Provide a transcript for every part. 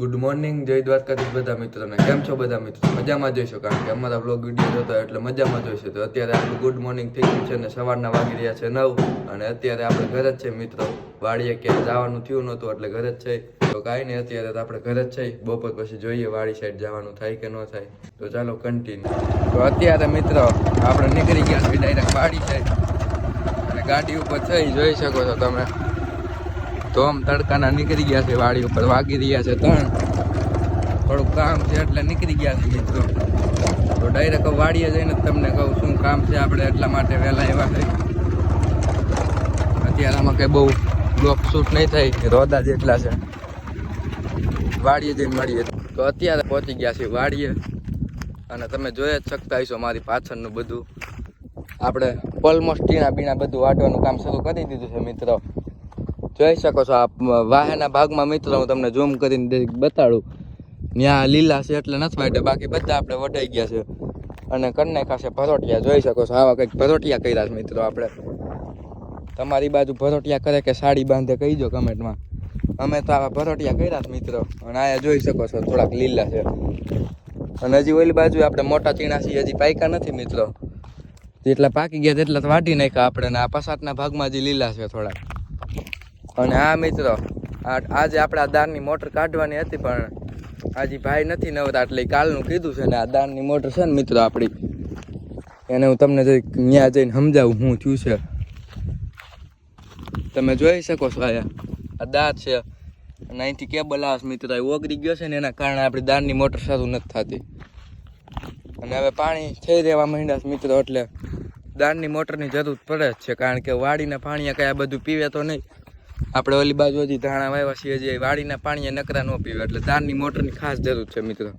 Good morning જય દ્વારકાધીશ બધા મિત્રોને. કેમ છો બધા મિત્રો? મજામાં જોઈશો? કારણ કે અમારા બ્લોગ વીડિયો જોતા એટલે મજામાં જોઈશે. તો અત્યારે આપણું ગુડ મોર્નિંગ થઈ ગયું છે ને સવારના વાગી રહ્યા છે નવ અને અત્યારે આપણે ઘરે જ છે મિત્રો. વાડીએ ક્યાંય જવાનું થયું નહોતું એટલે ઘરે જ છે. તો કાંઈ નહીં, અત્યારે તો આપણે ઘરે જ છે. બપોર પછી જોઈએ વાડી સાઈડ જવાનું થાય કે ન થાય. તો ચાલો કન્ટિન્યુ તો અત્યારે મિત્રો, આપણે નીકળી ગયા છીએ ડાયરેક્ટ વાડી સાઈડ અને ગાડી ઉપર થઈ જોઈ શકો છો તમે. તો આમ તડકાના નીકળી ગયા છે, વાડી ઉપર વાગી રહ્યા છે ત્રણ. થોડુંક કામ છે એટલે નીકળી ગયા છે તો ડાયરેક્ટ વાડીએ જઈને તમને કહું શું કામ છે આપણે એટલા માટે વહેલા એવા છે. અત્યારે આમાં કંઈ બહુ બ્લોક શૂટ નહીં થાય રોદા જેટલા છે. વાડીએ જઈને મળીએ. તો અત્યારે પહોંચી ગયા છે વાડીએ. અને તમે જોઈ જ શકતા હશો મારી પાછળનું બધું. આપણે ઓલમોસ્ટ ટીણા બીણા બધું વાટવાનું કામ શરૂ કરી દીધું છે મિત્રો. જોઈ શકો છો. આ વાહેના ભાગમાં મિત્રો હું તમને ઝૂમ કરીને બતાડું. ત્યાં લીલા છે એટલે નથી વાટે બાકી બધા આપણે વઢાઈ ગયા છે. અને કરી ખાસે ભરોટિયા જોઈ શકો છો. આવા કંઈક ભરોટિયા કર્યા છે મિત્રો આપણે. તમારી બાજુ ભરોટિયા કરે કે સાડી બાંધે કહીજો કમેન્ટમાં. અમે તો આવા ભરોટિયા કર્યા છે મિત્રો. અને આયા જોઈ શકો છો, થોડાક લીલા છે. અને હજી ઓલી બાજુ આપણે મોટા ચીણા છીએ, હજી પાક્યા નથી મિત્રો. જેટલા પાકી ગયા તેટલા વાટી નાખ્યા આપણે. આ પસાટના ભાગમાં જે લીલા છે થોડા અને આ મિત્રો આજે આપણે આ દાળની મોટર કાઢવાની હતી પણ આજે ભાઈ નથી નવતા એટલે કાલનું કીધું છે ને આ દાળની મોટર છે ને મિત્રો આપણી. એને હું તમને ત્યાં જઈને સમજાવું હું થયું છે. તમે જોઈ શકો છો આયા આ દાંત છે. અને અહીંથી કેબલ આવે મિત્રો ઓગળી ગયો છે ને એના કારણે આપણી દાળની મોટર સારું નથી થતી. અને હવે પાણી થઈ રહેવા માંડ્યા મિત્રો, એટલે દાળની મોટરની જરૂર પડે જ છે, કારણ કે વાડીને પાણીએ કઈ આ બધું પીવે તો નહીં. આપણે ઓલી બાજુ હજી ધાણા વાવ્યા છીએ હજી વાડીના પાણીએ નકરા ન પીવે, એટલે દાળની મોટરની ખાસ જરૂર છે મિત્રો.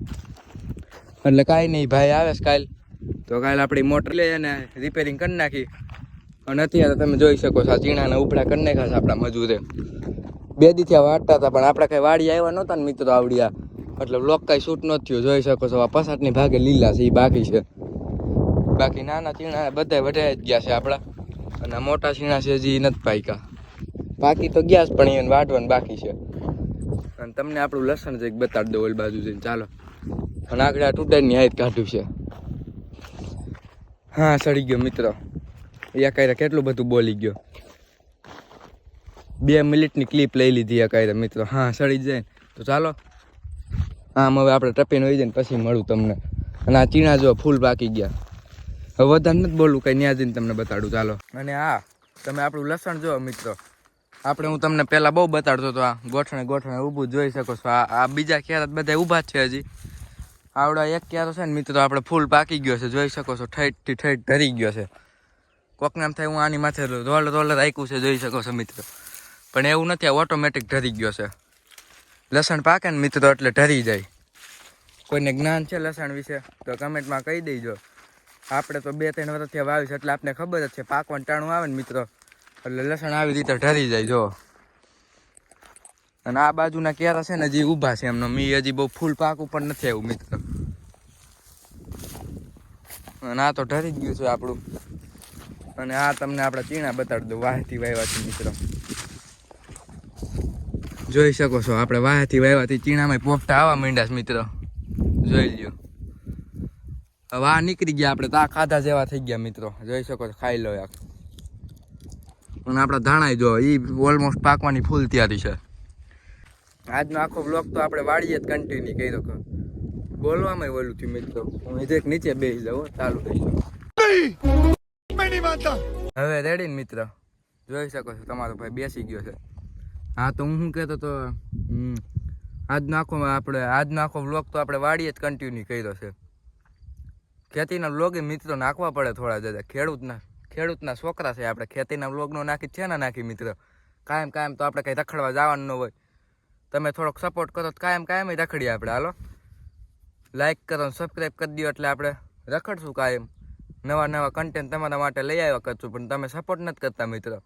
એટલે કાંઈ નહીં, ભાઈ આવે છે કાલ. તો કાલ આપણી મોટર લઈ અને રિપેરિંગ કરી નાખી. અને અત્યારે તમે જોઈ શકો છો આ ચીણાના ઉપડા કરી નાખ્યા છે આપણા મજૂરે. બે દીથી વાટતા હતા, પણ આપણે કાંઈ વાડી આવ્યા નહોતા ને મિત્રો આવડ્યા. એટલે બ્લોક કાંઈ શૂટ ન થયું. જોઈ શકો છો, આ પસાટની ભાગે લીલા છે એ બાકી છે. બાકી નાના ચીણા બધા વઢાઈ જ ગયા છે આપણા. અને મોટા ચીણા છે હજી નથી પાક્યા. બાકી તો ગયા જ પણ એને વાટવાનું બાકી છે. અને તમને આપણું લસણ છે બતાડી દો ઓલ બાજુ જઈને. ચાલો. અને આગળ આ તૂટાઈની હાઈટ કાઢ્યું છે. હા સડી ગયો મિત્રો. યા કેટલું બધું બોલી ગયો. બે મિનિટની ક્લિપ લઈ લીધી યા કાંઈ મિત્રો. હા સડી જાય. તો ચાલો. આમ હવે આપણે ટપીને હોય જાય ને પછી મળું તમને. અને આ ચીણા જો ફૂલ પાકી ગયા. હવે વધારે નથી બોલવું કંઈ ત્યાં જઈને તમને બતાડું. ચાલો. અને હા તમે આપણું લસણ જો મિત્રો. આપણે હું તમને પહેલાં બહુ બતાડતો હતો, આ ગોઠણે ગોઠણે ઊભું જોઈ શકો છો. આ બીજા ક્યારા બધા ઊભા છે હજી. આવડા એક ક્યારો છે ને મિત્રો આપણે ફૂલ પાકી ગયો છે, જોઈ શકો છો, ઠેઠથી ઠેઠ ધરી ગયો છે. કોક નામ થાય હું આની માથે રોલ રોલર રાખ્યું છે, જોઈ શકો છો મિત્રો. પણ એવું નથી, આ ઓટોમેટિક ઢરી ગયો છે. લસણ પાકે ને મિત્રો એટલે ઢરી જાય. કોઈને જ્ઞાન છે લસણ વિશે, તો કમેન્ટમાં કહી દેજો. આપણે તો બે ત્રણ વર્ષથી વાવીશ એટલે આપને ખબર જ છે, પાકવાનું ટાણું આવે ને મિત્રો. એટલે લસણ આવી રીતે ઢરી જાય, જો. અને આ બાજુના કેરા છે ને, હજી ઊભા છે એમનો. મી હજી બહુ ફૂલ પાકું પણ નથી આવ્યું, મિત્ર. અને આ તો ઢરી જ ગયું છે આપણું. અને આ તમને આપણે ચીણા બતાડી દઉં, વાહથી વાવ્યાથી મિત્રો. જોઈ શકો છો, આપણે વાહથી વાવ્યાથી ચીણામાં પોપટા આવવા માંડ્યા છે, મિત્રો. જોઈ લ્યો. હવે આ નીકળી ગયા આપણે, તા ખાધા જેવા થઈ ગયા, મિત્રો. જોઈ શકો છો, ખાઈ લો યાર. અને આપણા ધાણા જો એ ઓલમોસ્ટ પાકવાની ફૂલ તૈયારી છે. આજનો આખો બ્લોક તો આપણે વાડીએ જ કન્ટિન્યુ કર્યો કે. બોલવામાં ઓલું થયું મિત્રો. હું એક નીચે બેસી જાઉં ચાલુ થઈ હવે રેડી ને મિત્ર? જોઈ શકો છો, તમારો ભાઈ બેસી ગયો છે. હા, તો હું શું કહેતો તો આજનો આખો આપણે, આજનો આખો બ્લોક તો આપણે વાડીએ જ કન્ટિન્યુ કર્યો છે. ખેતીના બ્લોગે મિત્રો નાખવા પડે થોડા દાદા ખેડૂતના. ખેડૂતના છોકરા છે. આપણે ખેતીના વ્લોગનો નાખી છે ને નાખી મિત્ર. કાયમ કાયમ તો આપણે કંઈ રખડવા જવાનું ન હોય. તમે થોડોક સપોર્ટ કરો તો કાયમ કાયમ રખડીએ આપણે. હાલો? લાઇક કરો સબસ્ક્રાઈબ કરી દો એટલે આપણે રખડશું કાયમ. નવા નવા કન્ટેન્ટ તમારા માટે લઈ આવ્યા કરશું, પણ તમે સપોર્ટ નથી કરતા મિત્રો.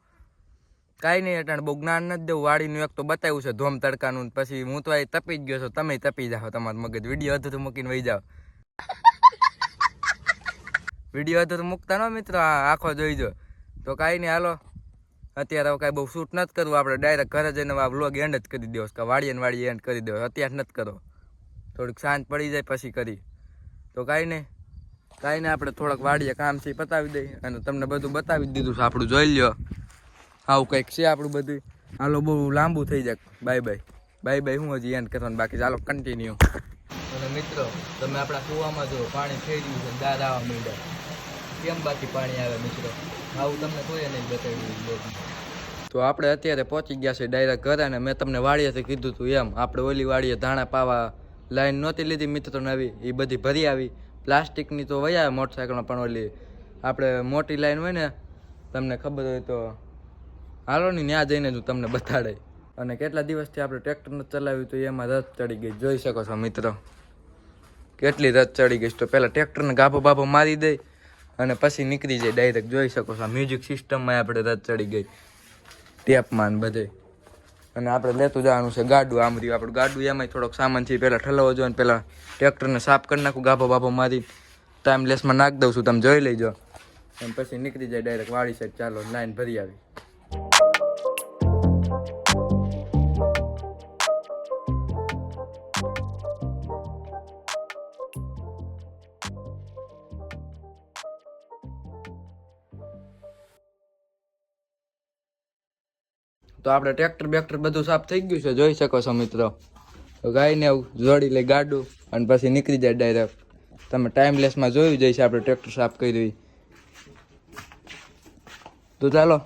કાંઈ નહીં એટલે બહુ જ્ઞાન નથી દેવું. વાડીનું એક તો બતાવ્યું છે ધોમ તડકાનું પછી હું તો એ તપી જ ગયો છું. તમે તપી જાઓ તમારું મગજ. વીડિયો અધૂરું મૂકીને વહી જાઓ. વીડિયો અધૂરું મૂકતા ન મિત્રો આખો જોઈજો તો કાંઈ નહીં, હાલો. અત્યારે હવે કાંઈ બહુ શૂટ નથી કરવું, આપણે ડાયરેક્ટ ઘરે જઈને આ વ્લોગ એન્ડ જ કરી દેવો કે વાડીએ ને વાડીએ એન્ડ કરી દેવો અત્યારે નથી કરો. થોડીક શાંત પડી જાય પછી કરી. તો કાંઈ નહીં કાંઈ નહીં, આપણે થોડાક વાડીએ કામ છે પતાવી દઈએ. અને તમને બધું બતાવી દીધું છે, આપણું જોઈ લ્યો. આવું કંઈક છે આપણું બધું. હાલો, બહુ લાંબુ થઈ જાય બાય બાય બાય બાય હું હજી એન્ડ કરવાનું બાકી ચાલો કન્ટિન્યુ અને મિત્રો, તમે આપણા કૂવામાં જો પાણી થઈ ગયું છે, દાદા આવવા માંડ્યા કેમ બાકી પાણી આવે મિત્રો. આવું તમને કોઈ નહીં બતાવ્યું તો આપણે અત્યારે પહોંચી ગયા છે ડાયરેક્ટ ઘરે અને મેં તમને વાડીએથી કીધું હતું એમ, આપણે ઓલી વાડીએ ધાણા પાવા લાઈન નહોતી લીધી મિત્રો નવી એ બધી ભરી આવી. પ્લાસ્ટિકની તો વયા મોટરસાઇકલમાં પણ ઓલી, આપણે મોટી લાઈન હોય ને, તમને ખબર હોય તો હાલો ને ત્યાં જઈને જ તમને બતાડે. અને કેટલા દિવસથી આપણે ટ્રેક્ટર ચલાવ્યું તો એમાં રસ ચડી ગઈ. જોઈ શકો છો મિત્રો, કેટલી રસ ચડી ગઈ તો પહેલાં ટ્રેક્ટરને ગાભો બાભો મારી દઈ અને પછી નીકળી જાય ડાયરેક્ટ જોઈ શકો છો. મ્યુઝિક સિસ્ટમમાં આપણે રદ ચડી ગઈ. ટેપમાં બધે. અને આપણે લેતું જવાનું છે ગાડું, આમ રહ્યું. આપણું ગાડું એમાંય થોડોક સામાન છે પહેલાં ઠલવો જોઈએ અને પહેલાં ટ્રેક્ટરને સાફ કરી નાખું, ગાભો બાભો મારી ટાઈમ લેસમાં નાખી દઉં છું, તમે જોઈ લેજો. અને પછી નીકળી જાય ડાયરેક્ટ વાળી સાઈડ ચાલો, લાઈન ભરી આવી. તો આપણે ટ્રેક્ટર બેક્ટર બધું સાફ થઈ ગયું છે, જોઈ શકો છો મિત્રો. તો ગાયને જોડી લઈ ગાડું અને પછી નીકળી જાય ડાયરેક્ટ તમે ટાઈમલેસમાં જોયું જઈશે આપણે ટ્રેક્ટર સાફ કર્યું. તો ચાલો,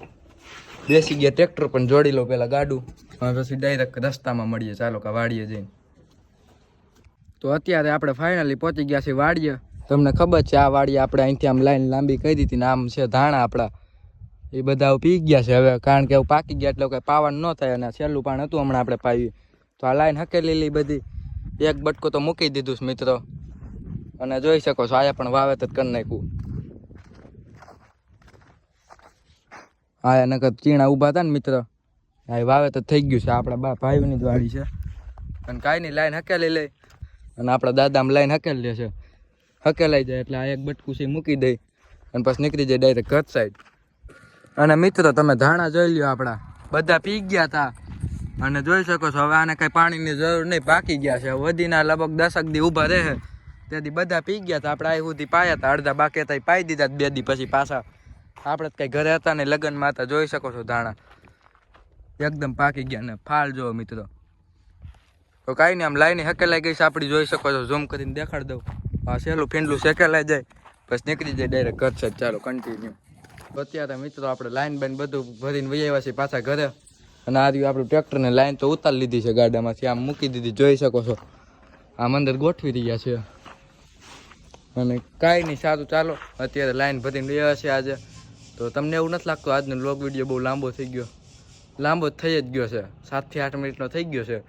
બેસી ગયા ટ્રેક્ટર પણ જોડી લો પેલા ગાડું. અને પછી ડાયરેક્ટ રસ્તામાં મળીએ. ચાલો કે વાડીએ જઈને. તો અત્યારે આપણે ફાઇનલી પહોંચી ગયા છીએ વાડીએ. તમને ખબર છે, આ વાડીએ આપણે અહીંથી આમ લાઈન લાંબી કરી દીધી ને આમ છે ધાણા આપણા. એ બધા પી ગયા છે. હવે કારણ કે પાકી ગયા એટલે કઈ પાવાનું ન થાય અને છેલ્લું પાણ હતું હમણાં આપણે પાયું. તો આ લાઈન હકેલી બધી. એક બટકો તો મૂકી દીધું છે મિત્રો. અને જોઈ શકો છો, આયા પણ વાવેતર કરી નાખ્યું. આયા નકર ચીણા ઊભા હતા ને મિત્ર. આ વાવેતર થઈ ગયું છે. આપણા બા ભાઈઓની જ છે. અને કાંઈ નહીં, લાઈન હકેલી લઈ. અને આપણા દાદામાં લાઈન હકેલી લે છે. હકેલાઈ જાય એટલે આ એક બટકું છે મૂકી દઈ અને પછી નીકળી જાય ડાયરેક્ટ ઘર સાઈડ અને મિત્રો, તમે ધાણા જોઈ લ્યો આપણા. બધા પી ગયા હતા અને જોઈ શકો છો, હવે આને કઈ પાણીની જરૂર નહીં. પાકી ગયા છે. વધીના લગભગ દસક દી ઊભા રહે તેથી બધા પી ગયા હતા આપણે આવી સુધી પાયા હતા અડધા બાકી હતા પાઈ દીધા બે દી પછી પાછા આપણે જ કંઈ ઘરે હતા ને લગ્નમાં હતા જોઈ શકો છો ધાણા. એકદમ પાકી ગયા ને. ફાલ જોવો મિત્રો. તો કાંઈ નહીં, આમ લાઈને હકેલાઈ ગઈ છે. આપણી જોઈ શકો છો. ઝૂમ કરીને દેખાડ દઉં. આ સહેલું ફીંડલું શેકેલાઈ જાય. બસ નીકળી જાય ડાયરેક્ટ ઘર છે. ચાલો કન્ટિન્યુ અત્યારે મિત્રો આપણે લાઈન બાઈન બધું ભરીને વહી છીએ પાછા ઘરે. અને આ રહ્યું આપણું ટ્રેક્ટરને લાઈન તો ઉતારી લીધી છે ગાડામાંથી આમ મૂકી દીધી, જોઈ શકો છો. આમ અંદર ગોઠવી રહ્યા છે. અને કાંઈ નહીં, સારું ચાલો. અત્યારે લાઈન ભરીને વહી છે આજે. તો તમને એવું નથી લાગતું, આજનો લોગ વીડિયો બહુ લાંબો થઈ ગયો. લાંબો થઈ જ ગયો છે. સાતથી આઠ મિનિટનો થઈ ગયો છે.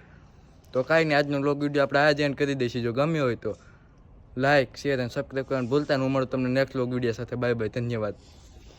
તો કાંઈ નહીં, આજનો લોગ વીડિયો આપણે આજે એન્ડ કરી દઈશું. જો ગમ્યો હોય તો લાઈક શેર અને સબસ્ક્રાઈબ કરવાનું ભૂલતા હું મળું તમને નેક્સ્ટ લોગ વીડિયો સાથે બાય બાય ધન્યવાદ.